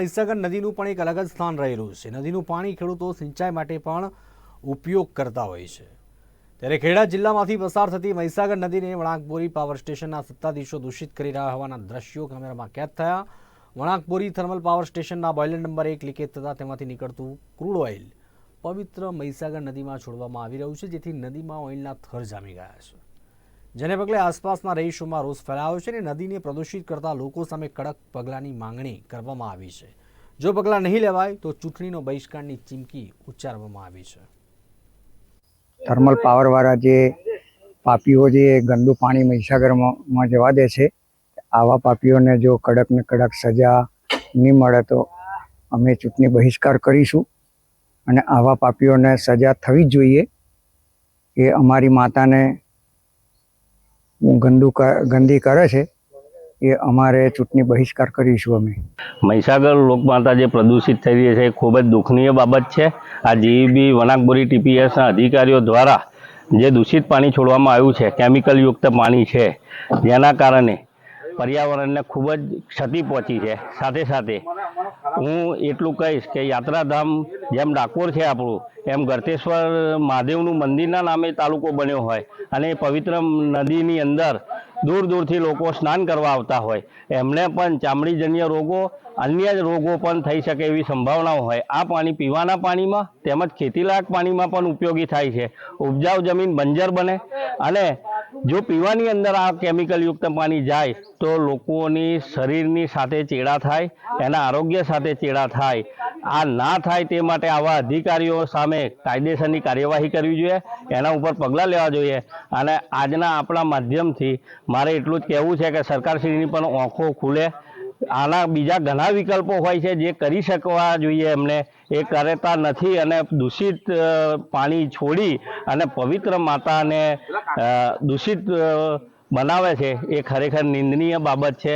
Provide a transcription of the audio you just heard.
મહીસાગર નદીનું પણ એક અલગ જ સ્થાન રહેલું છે. નદીનું પાણી ખેડૂતો સિંચાઈ માટે પણ ઉપયોગ કરતા હોય છે. ત્યારે ખેડા જિલ્લામાંથી પસાર થતી મહીસાગર નદીને વણાકબોરી પાવર સ્ટેશનના સત્તાધીશો દૂષિત કરી રહ્યા હોવાના દ્રશ્યો કેમેરામાં કેદ થયા. વણાકબોરી થર્મલ પાવર સ્ટેશનના બોઇલર નંબર એક લીકેજ થતાં તેમાંથી નીકળતું ક્રૂડ ઓઇલ પવિત્ર મહીસાગર નદીમાં છોડવામાં આવી રહ્યું છે, જેથી નદીમાં ઓઇલના થર જામી ગયા છે. જેને પગલે આસપાસના રહીશોમાં રોષ ફેલાયો છે અને નદીને પ્રદૂષિત કરતા લોકો સામે કડક પગલાંની માંગણી કરવામાં આવી છે. જો પગલાં નહીં લેવાય તો ચૂંટણીનો બહિષ્કારની ચીમકી ઉચ્ચારવામાં આવી છે. થર્મલ પાવરવાળા જે પાપીઓ જે ગંદુ પાણી મહીસાગરમાં જવા દે છે, આવા પાપીઓને જો કડક ને કડક સજા નહીં મળે તો અમે ચૂંટણી બહિષ્કાર કરીશું અને આવા પાપીઓને સજા થવી જ જોઈએ. એ અમારી માતાને ગંદુ ગંદી કરે છે, એ અમારે ચૂંટણી બહિષ્કાર કરીશું અમે. મહીસાગર લોકમાતા જે પ્રદૂષિત થઈ રહી છે, એ ખૂબ જ દુઃખનીય બાબત છે. આ જીઈબી વનાકબોરી ટીપીએસના અધિકારીઓ દ્વારા જે દૂષિત પાણી છોડવામાં આવ્યું છે, કેમિકલયુક્ત પાણી છે, જેના કારણે પર્યાવરણને ખૂબ જ ક્ષતિ પહોંચી છે. સાથે સાથે હું એટલું કહીશ કે યાત્રાધામ જેમ ડાકોર છે આપણું, એમ ગરતેશ્વર મહાદેવનું મંદિરના નામે તાલુકો બન્યો હોય અને પવિત્ર નદીની અંદર દૂર દૂરથી લોકો સ્નાન કરવા આવતા હોય, એમને પણ ચામડીજન્ય રોગો, અન્ય રોગો પણ થઈ શકે એવી સંભાવનાઓ હોય. આ પાણી પીવાના પાણીમાં તેમજ ખેતીલાયક પાણીમાં પણ ઉપયોગી થાય છે. ઉપજાઉ જમીન બંજર બને અને જો પીવાની અંદર આ કેમિકલયુક્ત પાણી જાય, તો લોકોની શરીરની સાથે ચેડા થાય, એના આરોગ્ય સાથે ચેડા થાય. આ ના થાય તે માટે આવા અધિકારીઓ સામે કાયદેસરની કાર્યવાહી કરવી જોઈએ, એના ઉપર પગલાં લેવા જોઈએ. અને આજના આપણા માધ્યમથી મારે એટલું જ કહેવું છે કે સરકારશ્રીની પણ આંખો ખુલે આના બીજા ઘણા વિકલ્પો હોય છે જે કરી શકવા જોઈએ એમને. એ કરતા નથી અને દૂષિત પાણી છોડી અને પવિત્ર માતાને દૂષિત બનાવે છે. એ ખરેખર નિંદનીય બાબત છે.